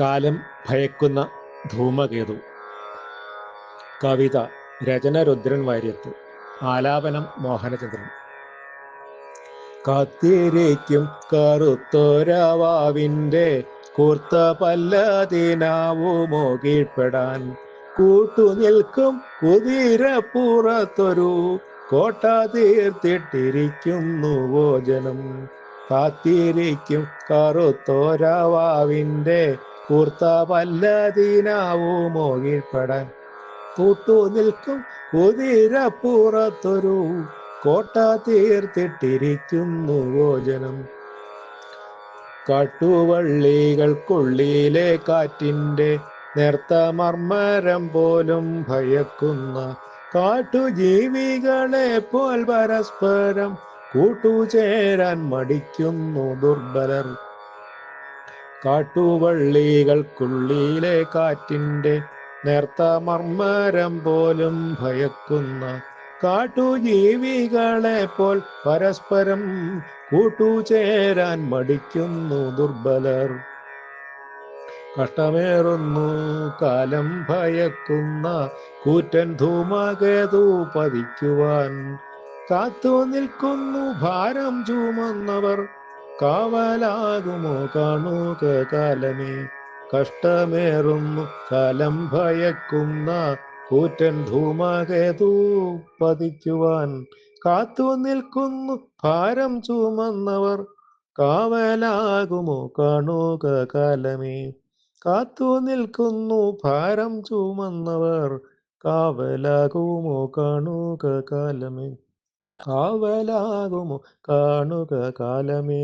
കാലം ഭയക്കുന്ന ധൂമകേതു. കവിത രചന രുദ്രൻ വാര്യത്ത്. ആലാപനം മോഹനചന്ദ്രൻ. കാത്തിരിക്കും കറുത്തോരവാവിന്റെ കൂർത്ത പല്ലതിനാവുമോ കീഴ്പ്പെടാൻ കൂട്ടുനിൽക്കും കുതിരപ്പുറത്തൊരു കോട്ട തീർത്തിട്ടിരിക്കുന്നുവോ ഭോജനം കാത്തിരിക്കും കറുത്തോരാവാവിന്റെ കൂർത്ത പല്ലതിനാവുമോ കീഴ്പ്പെടാൻ കൂട്ടു നിൽക്കും കുതിരപ്പുറത്തൊരു കോട്ട തീർത്തിട്ടിരിക്കുന്നു ഭോജനം. കാട്ടുവള്ളികൾക്കുള്ളിലെ കാറ്റിന്റെ നേർത്ത മർമ്മരം പോലും ഭയക്കുന്ന കാട്ടുജീവികളെ പോൽ പരസ്പരം കൂട്ടുചേരാൻ മടിക്കുന്നു ദുർബലർ. കാട്ടുവള്ളികൾക്കുള്ളിലെ കാറ്റിന്റെ നേർത്ത മർമ്മരം പോലും ഭയക്കുന്ന കാട്ടുജീവികളെ പോൽ പരസ്പരം കൂട്ടുചേരാൻ മടിക്കുന്നു ദുർബലർ. കഷ്ടമേറുന്നു കാലം ഭയക്കുന്ന കൂറ്റൻ ധൂമകേതു പതിക്കുവാൻ. കാത്തു നിൽക്കുന്നു ഭാരം ചുമന്നവർ കാവലാകുമോ കാണുക കാലമേ? കഷ്ടമേറും കാലം ഭയക്കുന്ന കൂറ്റൻ ധൂമകേതു പതിക്കുവാൻ. കാത്തു നിൽക്കുന്നു ഭാരം ചുമന്നവർ. കാവലാകുമോ കാണുക കാലമേ? കാത്തു നിൽക്കുന്നു ഭാരം ചുമന്നവർ. കാവലാകുമോ കാണുക കാലമേ? കാവലാകുമോ? കാണുക കാലമേ.